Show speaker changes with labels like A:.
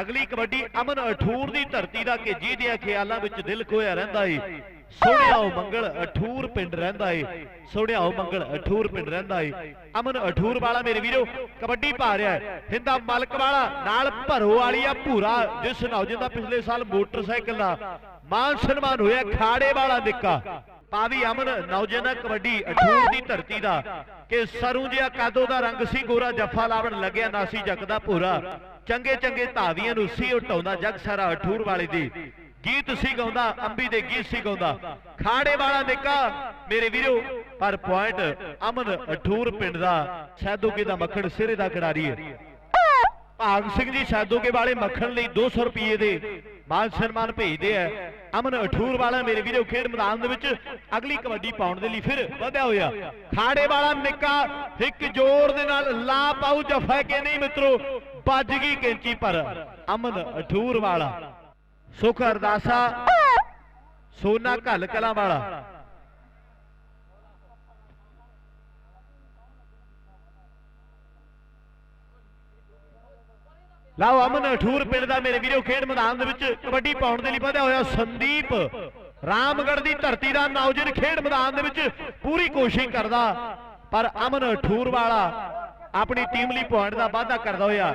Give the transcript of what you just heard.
A: ਅਗਲੀ ਕਬੱਡੀ ਅਮਨ ਅਠੂਰ ਦੀ ਧਰਤੀ ਦਾ ਕਿ ਜਿਹਦੇ ਖਿਆਲਾਂ ਵਿੱਚ ਦਿਲ ਖੋਇਆ ਰਹਿੰਦਾ ਏ। ਸੋਹਣਿਆਓ ਮੰਗਲ ਅਠੂਰ ਪਿੰਡ ਰਹਿੰਦਾ ਏ। ਸੋਹਣਿਆਓ ਮੰਗਲ ਅਠੂਰ ਪਿੰਡ ਰਹਿੰਦਾ ਏ। ਅਮਨ ਅਠੂਰ ਵਾਲਾ ਮੇਰੇ ਵੀਰੋ ਕਬੱਡੀ ਪਾ ਰਿਹਾ ਹੈ ਹਿੰਦਾ ਮਲਕ ਵਾਲਾ ਨਾਲ ਭਰੋ ਵਾਲੀ ਆ ਭੂਰਾ ਜਿਸ ਨੌਜਵਾਨ ਦਾ ਪਿਛਲੇ ਸਾਲ ਮੋਟਰਸਾਈਕਲ ਦਾ ਮਾਨ ਸਨਮਾਨ ਹੋਇਆ ਖਾੜੇ ਵਾਲਾ ਨਿੱਕਾ। ਪਾਵੀ ਅਮਨ ਨੌਜਵਾਨ ਕਬੱਡੀ ਅਠੂਰ ਦੀ ਧਰਤੀ ਦਾ ਕਿ ਸਰੂ ਜਿਹਾ ਕਾਦੋ ਦਾ ਰੰਗ ਸੀ ਗੋਰਾ ਜੱਫਾ ਲਾਵਣ ਲੱਗਿਆ ਨਾਸੀ ਜੱਗ ਦਾ ਭੂਰਾ। ਚੰਗੇ ਚੰਗੇ ਧਾਵੀਆਂ ਨੂੰ ਸੀ ਉਟਾਉਂਦਾ ਜੱਗ ਸਾਰਾ ਅਠੂਰ ਵਾਲੇ ਦੀ। ਗੀਤ ਸੀ ਗਾਉਂਦਾ, ਅੰਬੀ ਦੇ ਗੀਤ ਸੀ ਗਾਉਂਦਾ। ਖਾੜੇ ਵਾਲਾ ਨਿੱਕਾ, ਮੇਰੇ ਵੀਰੋ, ਪਰ ਪੁਆਇੰਟ ਅਮਨ ਅਠੂਰ ਪਿੰਡ ਦਾ, ਸੈਦੋਕੇ ਦਾ ਮੱਖਣ ਸਿਰੇ ਦਾ ਖਿਡਾਰੀ ਹੈ। ਭਾਗ ਸਿੰਘ ਜੀ, ਸਾਦੋਕੇ ਵਾਲੇ ਮੱਖਣ ਲਈ 200 ਰੁਪਏ ਦੇ ਮਾਨ ਸਨਮਾਨ ਭੇਜਦੇ ਆ। ਅਮਨ ਅਠੂਰ ਵਾਲਾ ਮੇਰੇ ਵੀਰੋ ਖੇਡ ਮੈਦਾਨ ਦੇ ਵਿੱਚ ਅਗਲੀ ਕਬੱਡੀ ਪਾਉਣ ਦੇ ਲਈ ਫਿਰ ਵਧਿਆ ਹੋਇਆ। ਖਾੜੇ ਵਾਲਾ ਨਿੱਕਾ, ਇੱਕ ਜ਼ੋਰ ਦੇ ਨਾਲ ਲਾ ਪਾਉ ਜਫਾ ਕੇ ਨਹੀਂ ਮਿੱਤਰੋ, ਵੱਜ ਗਈ ਕੈਂਚੀ ਪਰ। ਅਮਨ ਅਠੂਰ ਵਾਲਾ। ਸੁਖ ਅਰਦਾਸਾ, ਸੋਨਾ ਘੱਲ ਕਲਾਂ ਵਾਲਾ। ਲਓ ਅਮਨ ਅਠੂਰ ਪਿੰਡ ਦਾ ਮੇਰੇ ਵੀਰੋ, ਖੇਡ ਮੈਦਾਨ ਦੇ ਵਿੱਚ ਕਬੱਡੀ ਪਾਉਣ ਦੇ ਲਈ ਵਧਿਆ ਹੋਇਆ ਸੰਦੀਪ। ਰਾਮਗੜ੍ਹ ਦੀ ਧਰਤੀ ਦਾ ਨੌਜਵਾਨ ਖੇਡ ਮੈਦਾਨ ਦੇ ਵਿੱਚ ਪੂਰੀ ਕੋਸ਼ਿਸ਼ ਕਰਦਾ, ਪਰ ਅਮਨ ਅਠੂਰ ਵਾਲਾ ਆਪਣੀ ਟੀਮ ਲਈ ਪੁਆਇੰਟ ਦਾ ਵਾਅਦਾ ਕਰਦਾ ਹੋਇਆ।